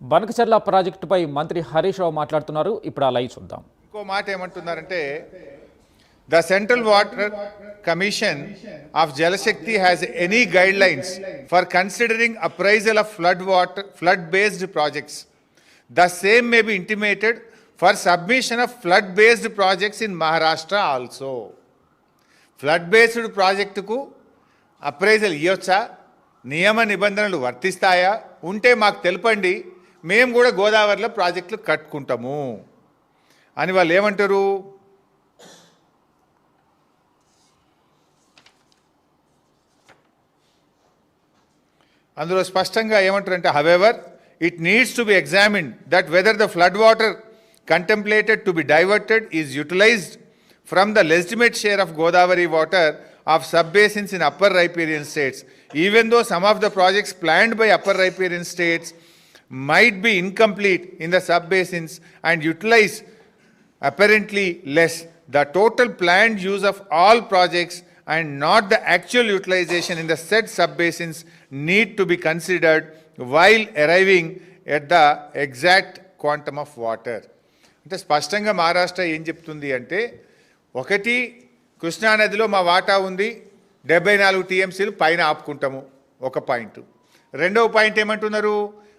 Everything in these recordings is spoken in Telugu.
బనకచర్ల ప్రాజెక్టుపై మంత్రి హరీష్ రావు మాట్లాడుతున్నారు. ఇప్పుడు అలా చూద్దాం. ఇంకో మాట ఏమంటున్నారంటే the central water commission of Jalshakti has any guidelines for considering appraisal of flood water flood based projects the same may be intimated for submission of flood based projects in Maharashtra also flood based ప్రాజెక్టుకు అప్రైజల్ ఇవ్వచ్చా నియమ నిబంధనలు వర్తిస్తాయా? ఉంటే మాకు తెలపండి. మేము కూడా గోదావరిలో ప్రాజెక్టులు కట్టుకుంటాము. అని వాళ్ళు ఏమంటారు? అందులో స్పష్టంగా ఏమంటారంటే however it needs to be examined that whether the flood water contemplated to be diverted is utilised from the legitimate share of Godavari water of sub basins in upper riparian states even though some of the projects planned by upper riparian states might be incomplete in the sub-basins and utilize apparently less. The total planned use of all projects and not the actual utilization in the said sub-basins need to be considered while arriving at the exact quantum of water. అంటే స్పష్టంగా మహారాష్ట్ర ఏం చెప్తుంది అంటే ఒకటి కృష్ణానదిలో మా వాటా ఉంది డెబ్బై నాలుగు టీఎంసీలు పైన ఆపుకుంటాము ఒక పాయింట్ రెండవ పాయింట్ ఏమంటున్నారు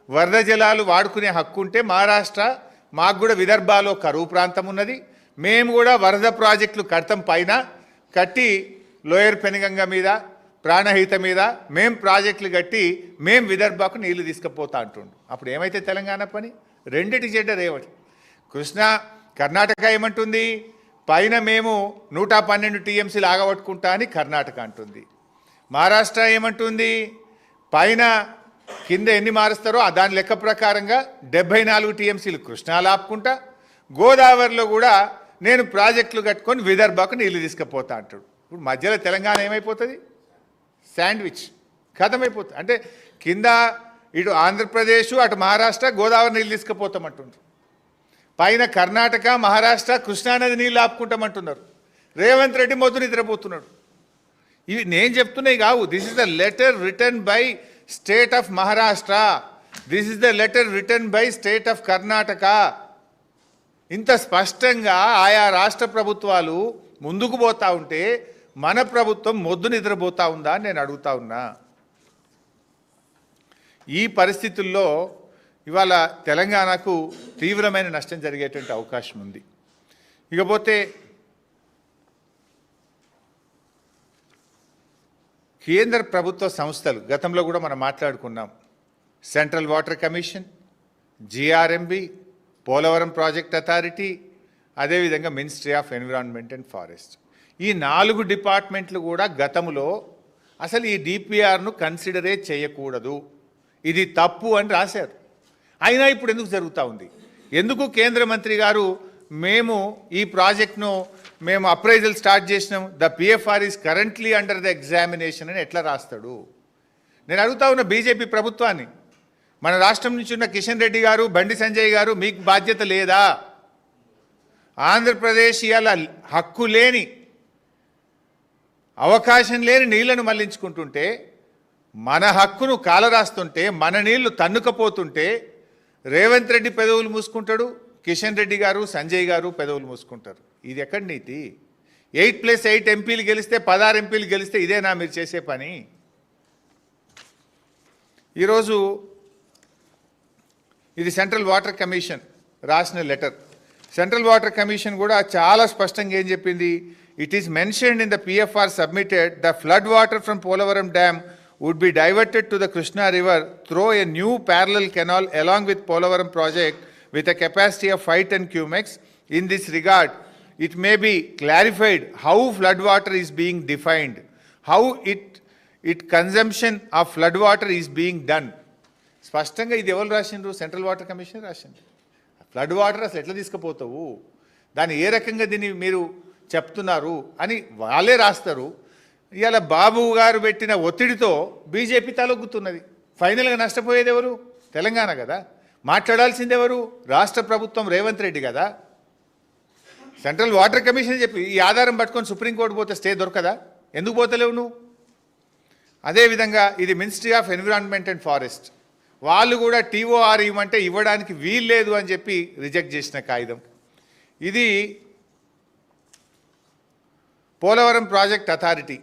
వరద జలాలు వాడుకునే హక్కు ఉంటే మహారాష్ట్ర మాకు కూడా విదర్భాలో కరువు ప్రాంతం ఉన్నది. మేము కూడా వరద ప్రాజెక్టులు కడతాం పైన కట్టి లోయర్ పెనుగంగ మీద ప్రాణహిత మీద మేం ప్రాజెక్టులు కట్టి మేం విదర్భకు నీళ్ళు తీసుకుపోతా అంటుండు. అప్పుడు ఏమైతే తెలంగాణ పని? రెండిటి చెడ్డ రేవటి కృష్ణా కర్ణాటక ఏమంటుంది? పైన మేము నూట పన్నెండు టీఎంసీలు ఆగబట్టుకుంటా అని కర్ణాటక అంటుంది. మహారాష్ట్ర ఏమంటుంది? పైన కింద ఎన్ని మారుస్తారో ఆ దాని లెక్క ప్రకారంగా డెబ్బై నాలుగు టీఎంసీలు కృష్ణాలు ఆపుకుంటా గోదావరిలో కూడా నేను ప్రాజెక్టులు కట్టుకొని విదర్భకు నీళ్ళు తీసుకుపోతా అంటాడు. ఇప్పుడు మధ్యలో తెలంగాణ ఏమైపోతుంది? శాండ్విచ్. ఖతమైపోతుంది అంటే కింద ఇటు ఆంధ్రప్రదేశ్ అటు మహారాష్ట్ర గోదావరి నీళ్ళు తీసుకుపోతామంటుండ్రు. పైన కర్ణాటక మహారాష్ట్ర కృష్ణానది నీళ్ళు ఆపుకుంటామంటున్నారు రేవంత్ రెడ్డి మొద్దు నిద్రపోతున్నాడు. ఇవి నేను చెప్తున్నాయి కావు. This is the letter return by state of Maharashtra. This is the letter return by state of Karnataka ఇంత స్పష్టంగా ఆయా రాష్ట్ర ప్రభుత్వాలు ముందుకు పోతా ఉంటే మన ప్రభుత్వం మొద్దు నిద్రపోతా ఉందా అని నేను అడుగుతా ఉన్నా. ఈ పరిస్థితుల్లో ఇవాళ తెలంగాణకు తీవ్రమైన నష్టం జరిగేటువంటి అవకాశం ఉంది. ఇకపోతే కేంద్ర ప్రభుత్వ సంస్థలు గతంలో కూడా మనం మాట్లాడుకున్నాం. Central water commission GRMB Polavaram project authority అదేవిధంగా ministry of environment and forest ఈ నాలుగు డిపార్ట్మెంట్లు కూడా గతంలో అసలు ఈ డిపిఆర్ను కన్సిడరే చేయకూడదు. ఇది తప్పు అని రాశారు. అయినా ఇప్పుడు ఎందుకు జరుగుతూ ఉంది? ఎందుకు కేంద్ర మంత్రి గారు మేము ఈ ప్రాజెక్ట్ను మేము అప్రైజల్ స్టార్ట్ చేసినాం. The PFR is currently under the examination అని ఎట్లా రాస్తాడు? నేను అడుగుతా ఉన్న బీజేపీ ప్రభుత్వాన్ని మన రాష్ట్రం నుంచి ఉన్న కిషన్ రెడ్డి గారు బండి సంజయ్ గారు మీకు బాధ్యత లేదా? ఆంధ్రప్రదేశ్ ఇవాళ హక్కు లేని అవకాశం లేని నీళ్ళను మళ్ళించుకుంటుంటే మన హక్కును కాలరాస్తుంటే మన నీళ్ళు తన్నుకపోతుంటే రేవంత్ రెడ్డి పెదవులు మూసుకుంటాడు. కిషన్ రెడ్డి గారు సంజయ్ గారు పెదవులు మూసుకుంటారు. ఇది ఎక్కడి నీతి? ఎయిట్ ప్లస్ ఎయిట్ ఎంపీలు గెలిస్తే పదహారు ఎంపీలు గెలిస్తే ఇదేనా మీరు చేసే పని? ఈరోజు ఇది సెంట్రల్ వాటర్ కమిషన్ రాసిన లెటర్. సెంట్రల్ వాటర్ కమిషన్ కూడా చాలా స్పష్టంగా ఏం చెప్పింది? It is mentioned in the PFR submitted the flood water from Polavaram dam would be diverted to the Krishna river through a new parallel canal along with Polavaram project with a capacity of 5 10 cumex. In this regard, it may be clarified how floodwater is being defined, how it, it consumption of floodwater is being done. స్పష్టంగా ఇది ఎవరు రాసిండ్రు? సెంట్రల్ వాటర్ కమిషన్ రాసిండ్రు ఫ్లడ్ వాటర్ అసలు ఎట్లా తీసుకుపోతావు? దాన్ని ఏ రకంగా దీన్ని మీరు చెప్తున్నారు అని వాళ్ళే రాస్తారు. ఇవాళ బాబు గారు పెట్టిన ఒత్తిడితో బీజేపీ తలొగ్గుతున్నది ఫైనల్గా నష్టపోయేది ఎవరు? తెలంగాణ కదా. మాట్లాడాల్సింది ఎవరు? రాష్ట్ర ప్రభుత్వం రేవంత్ రెడ్డి కదా. సెంట్రల్ వాటర్ కమిషన్ చెప్పి ఈ ఆధారం పట్టుకొని సుప్రీంకోర్టు పోతే స్టే దొరకదా? ఎందుకు పోతలేవు నువ్వు? అదేవిధంగా ఇది ministry of environment and forest. వాళ్ళు కూడా టీఓఆర్ ఇవ్వమంటే ఇవ్వడానికి వీల్లేదు అని చెప్పి రిజెక్ట్ చేసిన కాగితం. ఇది పోలవరం ప్రాజెక్ట్ అథారిటీ.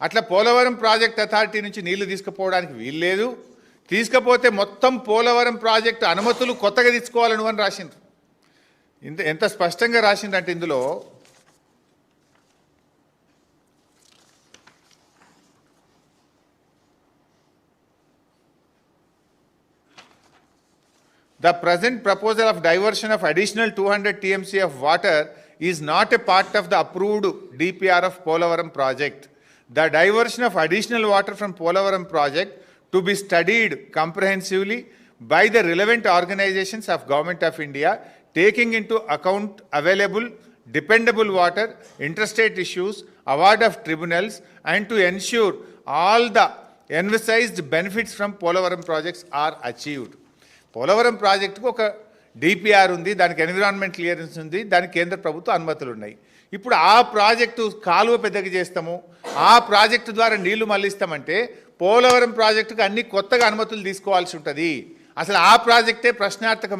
అట్లా పోలవరం ప్రాజెక్ట్ అథారిటీ నుంచి నీళ్ళు తీసుకుపోవడానికి వీల్లేదు. తీసుకపోతే మొత్తం పోలవరం ప్రాజెక్టు అనుమతులు కొత్తగా తీసుకోవాలను అని రాసిండ్రు. ఇంత ఎంత స్పష్టంగా రాసిండంటే ఇందులో the present proposal of diversion of additional two hundred TMC of water is not a part of the approved DPR of Polavaram project. The diversion of additional water from Polavaram project to be studied comprehensively by the relevant organizations of Government of India, taking into account available dependable water, interstate issues, award of tribunals, and to ensure all the emphasized benefits from Polavaram projects are achieved. Polavaram ప్రాజెక్టుకు ఒక DPR ఉంది దానికి ఎన్విరాన్మెంట్ క్లియరెన్స్ ఉంది దానికి కేంద్ర ప్రభుత్వ అనుమతులు ఉన్నాయి ఇప్పుడు ఆ ప్రాజెక్టు కాలువ పెద్దగా చేస్తాము ఆ ప్రాజెక్టు ద్వారా నీళ్ళు మళ్ళిస్తామంటే పోలవరం ప్రాజెక్టుకు అన్ని కొత్తగా అనుమతులు తీసుకోవాల్సి ఉంటుంది. అసలు ఆ ప్రాజెక్టే ప్రశ్నార్థకం